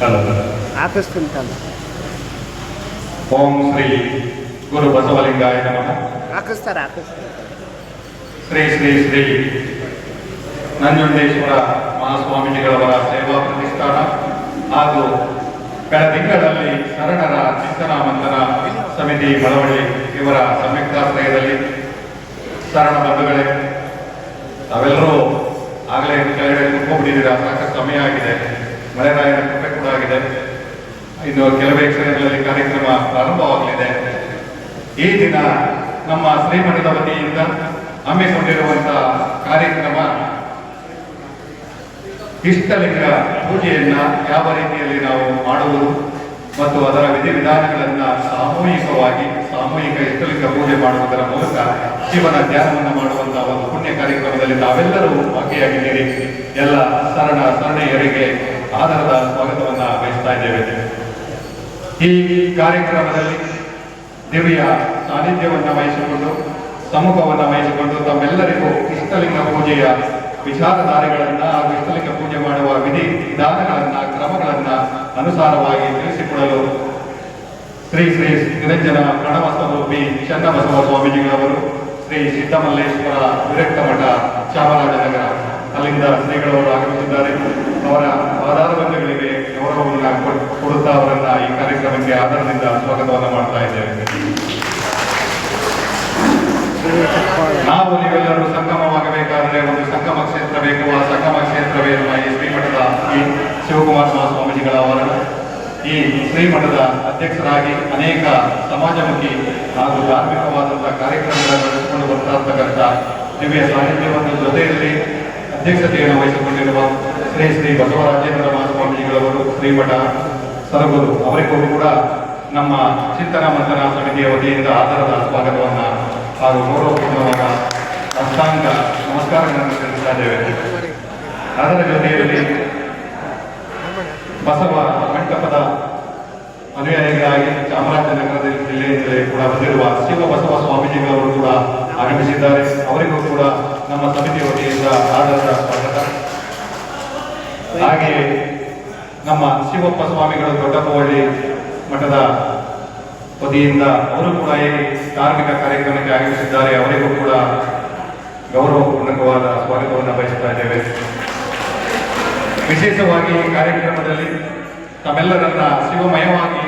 Hello ಓಂ ಶ್ರೀ ಗುರು ಬಸವಲಿಂಗಾಯ ನಮಃ. ಆಕರ್ಷಿಸ್ತಾರೆ ಹಾಕಿಸ್ತಾರೆ ಶ್ರೀ ಶ್ರೀ ಶ್ರೀ ನಂಜುಂಡೇಶ್ವರ ಮಹಾಸ್ವಾಮೀಜಿಗಳವರ ಸೇವಾ ಪ್ರತಿಷ್ಠಾನ ಹಾಗೂ ಕಳೆದ ತಿಂಗಳಲ್ಲಿ ಶರಣರ ಚಿಂತನ ಮಂಥನ ಸಮಿತಿ ಬಳವಳಿ ಇವರ ಸಂಯುಕ್ತಾಶ್ರಯದಲ್ಲಿ ಶರಣ ಬಂಧುಗಳೇ ತಾವೆಲ್ಲರೂ ಆಗಲೇ ಕೆಳಗಡೆ ಕುತ್ಕೊಂಡ್ಬಿಟ್ಟಿದ್ದೀರಾ ಸಾಕಷ್ಟು ಸಮಯ ಆಗಿದೆ. ಮಳೆರಾಯನ ಕೃಪೆ ಇನ್ನು ಕೆಲವೇ ಕ್ಷಣಗಳಲ್ಲಿ ಕಾರ್ಯಕ್ರಮ ಪ್ರಾರಂಭವಾಗಲಿದೆ. ಈ ದಿನ ನಮ್ಮ ಶ್ರೀಮಠದ ವತಿಯಿಂದ ಹಮ್ಮಿಕೊಂಡಿರುವಂತಹ ಕಾರ್ಯಕ್ರಮ ಇಷ್ಟಲಿಂಗ ಪೂಜೆಯನ್ನ ಯಾವ ರೀತಿಯಲ್ಲಿ ನಾವು ಮಾಡುವುದು ಮತ್ತು ಅದರ ವಿಧಿವಿಧಾನಗಳನ್ನ ಸಾಮೂಹಿಕವಾಗಿ ಸಾಮೂಹಿಕ ಇಷ್ಟಲಿಂಗ ಪೂಜೆ ಮಾಡುವುದರ ಮೂಲಕ ಶಿವನ ಧ್ಯಾನವನ್ನು ಮಾಡುವಂತಹ ಒಂದು ಪುಣ್ಯ ಕಾರ್ಯಕ್ರಮದಲ್ಲಿ ನಾವೆಲ್ಲರೂ ಭಾಗಿಯಾಗಿದ್ದೀರಿ. ಎಲ್ಲ ಸರಣ, ಸರಣೆಯರಿಗೆ ಆಧಾರದ ಸ್ವಾಗತವನ್ನ ಈ ಕಾರ್ಯಕ್ರಮದಲ್ಲಿ ದೇವಿಯ ಸಾನ್ನಿಧ್ಯವನ್ನು ವಹಿಸಿಕೊಂಡು ಸಮ್ಮುಖವನ್ನು ವಹಿಸಿಕೊಂಡು ತಮ್ಮೆಲ್ಲರಿಗೂ ಇಷ್ಟಲಿಂಗ ಪೂಜೆಯ ವಿಚಾರಧಾರೆಗಳನ್ನು ಹಾಗೂ ಇಷ್ಟಲಿಂಗ ಪೂಜೆ ಮಾಡುವ ವಿಧಿ ವಿಧಾನಗಳನ್ನು, ಕ್ರಮಗಳನ್ನು ಅನುಸಾರವಾಗಿ ತಿಳಿಸಿಕೊಡಲು ಶ್ರೀ ಶ್ರೀ ನಿರಂಜನ ಪ್ರಣವಸ್ವರೂಪಿ ಚನ್ನಬಸವ ಸ್ವಾಮೀಜಿಗಳವರು ಶ್ರೀ ಸಿದ್ದಮಲ್ಲೇಶ್ವರ ವಿರಕ್ತ ಮಠ ಚಾಮರಾಜನಗರ, ಅಲ್ಲಿಂದ ಶ್ರೀಗಳವರು ಆಗಮಿಸಿದ್ದಾರೆ. ಅವರ ಪಾದಾರಬಂಧಗಳಿಗೆ ಗೌರವವನ್ನು ಕೊಡ್- ಕೊಡುತ್ತಾ ಅವರನ್ನ ಈ ಕಾರ್ಯಕ್ರಮಕ್ಕೆ ಆಧಾರದಿಂದ ಸ್ವಾಗತವನ್ನು ಮಾಡ್ತಾ ಇದ್ದೇವೆ. ನಾವು ನೀವೆಲ್ಲರೂ ಸಂಗಮವಾಗಬೇಕಾದರೆ ಒಂದು ಸಂಗಮ ಕ್ಷೇತ್ರ ಬೇಕು. ಆ ಸಂಗಮ ಕ್ಷೇತ್ರವೇ ನಮ್ಮ ಈ ಶ್ರೀಮಠದ ಈ ಶಿವಕುಮಾರ ಸ್ವಾಮೀಜಿಗಳ ಅವರ ಈ ಶ್ರೀಮಠದ ಅಧ್ಯಕ್ಷರಾಗಿ ಅನೇಕ ಸಮಾಜಮುಖಿ ಹಾಗೂ ಧಾರ್ಮಿಕವಾದಂತಹ ಕಾರ್ಯಕ್ರಮಗಳನ್ನು ನಡೆಸಿಕೊಂಡು ಬರ್ತಾ ಇರ್ತಕ್ಕಂಥ ದಿವ್ಯ ಸಾಹಿತ್ಯವನ್ನು ಜೊತೆಯಲ್ಲಿ ಅಧ್ಯಕ್ಷತೆಯನ್ನು ವಹಿಸಿಕೊಂಡಿರುವ ಶ್ರೀ ಶ್ರೀ ಬಸವರಾಜೇಂದ್ರ ಮಹಾಸ್ವಾಮೀಜಿಗಳವರು ಶ್ರೀಮಠ ಸರಗುರು. ಅವರಿಗೂ ಕೂಡ ನಮ್ಮ ಚಿಂತನ ಮಂಥನ ಸಮಿತಿಯ ವತಿಯಿಂದ ಆಧಾರದ ಸ್ವಾಗತವನ್ನು ಹಾಗೂ ಗೌರವಪೂರ್ಣವಾದ ಅಷ್ಟಾಂಗ ನಮಸ್ಕಾರಗಳನ್ನು ಸಲ್ಲಿಸ್ತಾ ಇದ್ದೇವೆ. ಅದರ ಜೊತೆಯಲ್ಲಿ ಬಸವ ಮಂಟಪದ ಅನುಯಾಯಿಗಳಾಗಿ ಚಾಮರಾಜನಗರದ ಜಿಲ್ಲೆಯಿಂದಲೇ ಕೂಡ ಬಂದಿರುವ ಶಿವಬಸವ ಸ್ವಾಮೀಜಿಗಳವರು ಕೂಡ ಆಗಮಿಸಿದ್ದಾರೆ. ಅವರಿಗೂ ಕೂಡ ನಮ್ಮ ಸಮಿತಿ ವತಿಯಿಂದ ಆಧಾರದ ಸ್ವಾಗತ. ಹಾಗೆಯೇ ನಮ್ಮ ಶಿವಪ್ಪ ಸ್ವಾಮಿಗಳು ದೊಡ್ಡಪ್ಪಹಳ್ಳಿ ಮಠದ ವತಿಯಿಂದ ಅವರು ಕೂಡ ಈ ಧಾರ್ಮಿಕ ಕಾರ್ಯಕ್ರಮಕ್ಕೆ ಆಗಮಿಸಿದ್ದಾರೆ. ಅವರಿಗೂ ಕೂಡ ಗೌರವಪೂರ್ಣಕವಾದ ಸ್ವಾಗತವನ್ನು ಬಯಸ್ತಾ ಇದ್ದೇವೆ. ವಿಶೇಷವಾಗಿ ಈ ಕಾರ್ಯಕ್ರಮದಲ್ಲಿ ತಮ್ಮೆಲ್ಲರನ್ನ ಶಿವಮಯವಾಗಿ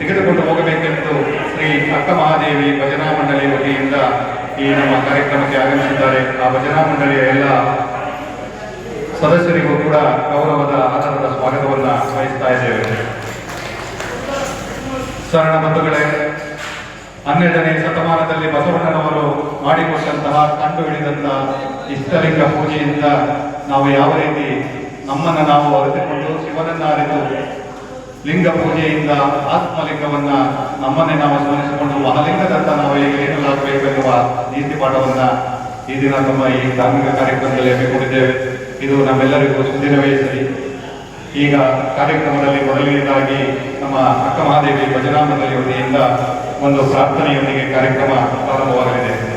ತೆಗೆದುಕೊಂಡು ಹೋಗಬೇಕೆಂದು ಶ್ರೀ ಅಕ್ಕ ಮಹಾದೇವಿ ಭಜನಾ ಮಂಡಳಿ ವತಿಯಿಂದ ಈ ನಮ್ಮ ಕಾರ್ಯಕ್ರಮಕ್ಕೆ ಆಗಮಿಸಿದ್ದಾರೆ. ಆ ಭಜನಾ ಮಂಡಳಿಯ ಎಲ್ಲ ಸದಸ್ಯರಿಗೂ ಕೂಡ ಗೌರವದ ಆಧಾರದ ಸ್ವಾಗತವನ್ನ ಬಯಸ್ತಾ ಇದ್ದೇವೆ. ಸರಣ ಬಂಧುಗಳೇ, ಹನ್ನೆರಡನೇ ಶತಮಾನದಲ್ಲಿ ಬಸವಣ್ಣನವರು ಮಾಡಿಕೊಟ್ಟಂತಹ ಕಂಡು ಹಿಡಿದಂತಹ ಇಷ್ಟಲಿಂಗ ಪೂಜೆಯಿಂದ ನಾವು ಯಾವ ರೀತಿ ನಮ್ಮನ್ನು ನಾವು ಅರಿತುಕೊಂಡು ಶಿವನನ್ನ ಅರಿತು ಲಿಂಗ ಪೂಜೆಯಿಂದ ಆತ್ಮಲಿಂಗವನ್ನ ನಮ್ಮನ್ನೇ ನಾವು ಸ್ಮರಿಸಿಕೊಂಡು ಮಹಾಲಿಂಗದತ್ತ ನಾವು ಈಗ ನೀಡಲಾಗಬೇಕು ಎನ್ನುವ ನೀತಿ ಪಾಠವನ್ನ ಈ ದಿನ ನಮ್ಮ ಈ ಧಾರ್ಮಿಕ ಕಾರ್ಯಕ್ರಮದಲ್ಲಿ ಹಮ್ಮಿಕೊಂಡಿದ್ದೇವೆ. ಇದು ನಮ್ಮೆಲ್ಲರಿಗೂ ಸುದಿನವೇ ಸರಿ ಈಗ ಕಾರ್ಯಕ್ರಮದಲ್ಲಿ ಮೊದಲನೇದಾಗಿ ನಮ್ಮ ಅಕ್ಕಮಹಾದೇವಿ ಭಜನಾ ಮಂಡಳಿ ವತಿಯಿಂದ ಒಂದು ಪ್ರಾರ್ಥನೆಯೊಂದಿಗೆ ಕಾರ್ಯಕ್ರಮ ಪ್ರಾರಂಭವಾಗಲಿದೆ.